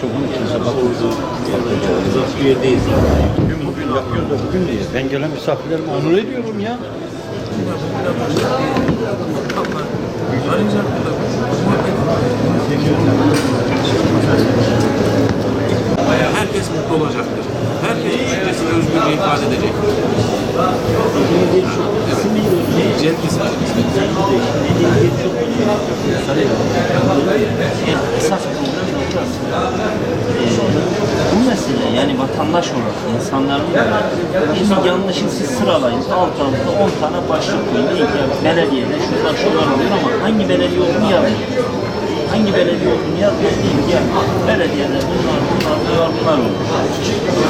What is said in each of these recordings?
çok onun için sabah oldu. Bugün yapıyoruz da bugün değil. Ben gelen misafirlerimi onur ediyorum ya. Herkes mutlu olacaktır. Herkes düşüncesini özgürce ifade edecek. Evet. Cennet Esas vatandaş olarak insanların bir yanlışsız sıralayın alt alta 10 tane başlık koyun deyin ki belediyede şunlar şunlar oluyor ama hangi belediye olduğunu yazmayın. Hangi belediye olduğunu yazmayın deyin ki belediyede bunlar bunlar bunlar bunlar oluyor.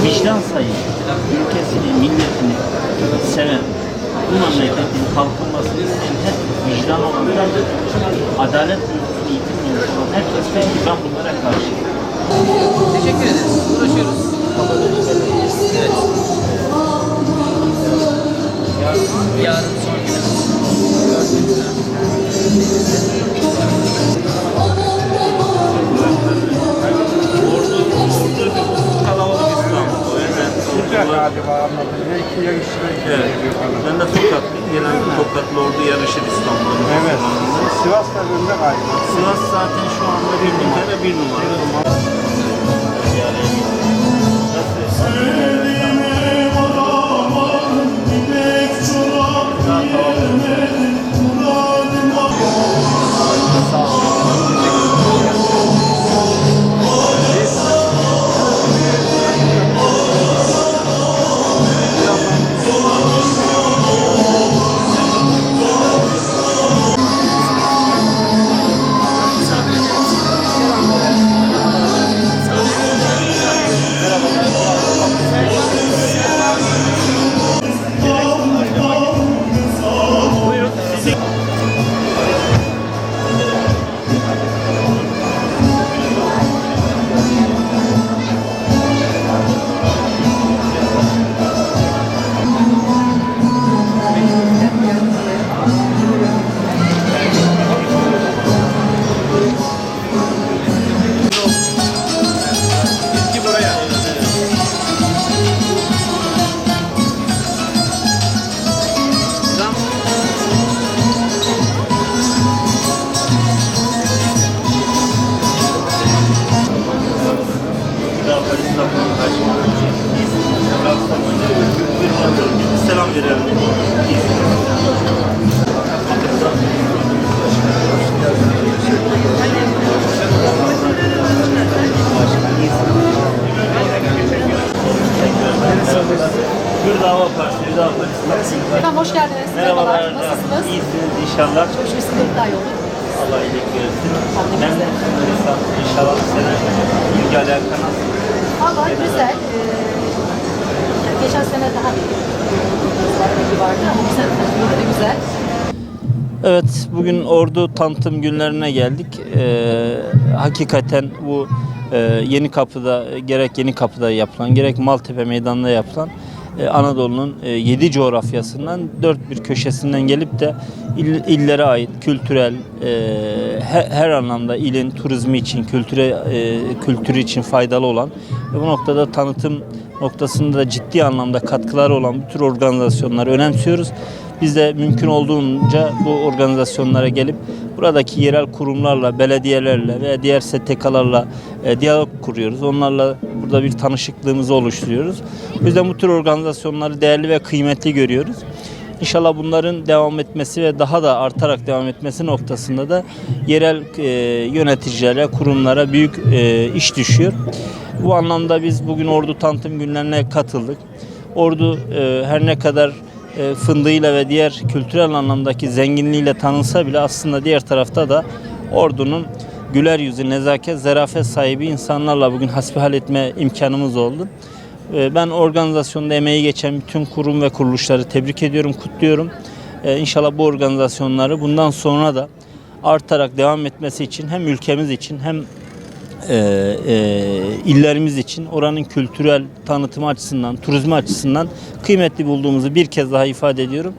Vicdan sayın, ülkesini, milletini seven, bu memleketin kalkınmasını isteyen her vicdan olan, adalet duygusunu yitirmemiş olan herkes ben bunlara karşıyım. Teşekkür ederiz. Uğraşıyoruz. Yarın son günümüz. Galiba anladım. İki yarışçılar Evet. Ben de Tokatlıyım. Genelde Tokatlı ordu yarışır İstanbul'un. Evet. Sivas'ta önde galiba. Sivas zaten şu anda bir numara bir numara. Selam verelim. Bir dava partisi, bir dava partisi. Efendim hoş geldiniz. Merhabalar. Nasılsınız? İyisiniz inşallah. Çok şükür sizinle bir ay oldu. Allah iyilik versin. Ben de inşallah sene güzel. Ee, geçen sene daha ilgi vardı ama bu sene de güzel. Evet, bugün Ordu tanıtım günlerine geldik. Ee, hakikaten bu e, Yeni Kapı'da gerek Yeni Kapı'da yapılan gerek Maltepe Meydanı'nda yapılan Anadolu'nun e, 7 coğrafyasından dört bir köşesinden gelip de il- illere ait kültürel e, her, her anlamda ilin turizmi için, kültüre e, kültürü için faydalı olan ve bu noktada tanıtım noktasında da ciddi anlamda katkıları olan bu tür organizasyonları önemsiyoruz. Biz de mümkün olduğunca bu organizasyonlara gelip buradaki yerel kurumlarla, belediyelerle ve diğer STK'larla e, diyalog kuruyoruz. Onlarla burada bir tanışıklığımızı oluşturuyoruz. O yüzden bu tür organizasyonları değerli ve kıymetli görüyoruz. İnşallah bunların devam etmesi ve daha da artarak devam etmesi noktasında da yerel e, yöneticilere, kurumlara büyük e, iş düşüyor. Bu anlamda biz bugün Ordu Tanıtım Günlerine katıldık. Ordu e, her ne kadar e, fındığıyla ve diğer kültürel anlamdaki zenginliğiyle tanınsa bile aslında diğer tarafta da Ordu'nun güler yüzü, nezaket, zarafet sahibi insanlarla bugün hasbihal etme imkanımız oldu. E, Ben organizasyonda emeği geçen bütün kurum ve kuruluşları tebrik ediyorum, kutluyorum. E, İnşallah bu organizasyonları bundan sonra da artarak devam etmesi için hem ülkemiz için hem e, e, illerimiz için oranın kültürel tanıtımı açısından, turizmi açısından kıymetli bulduğumuzu bir kez daha ifade ediyorum.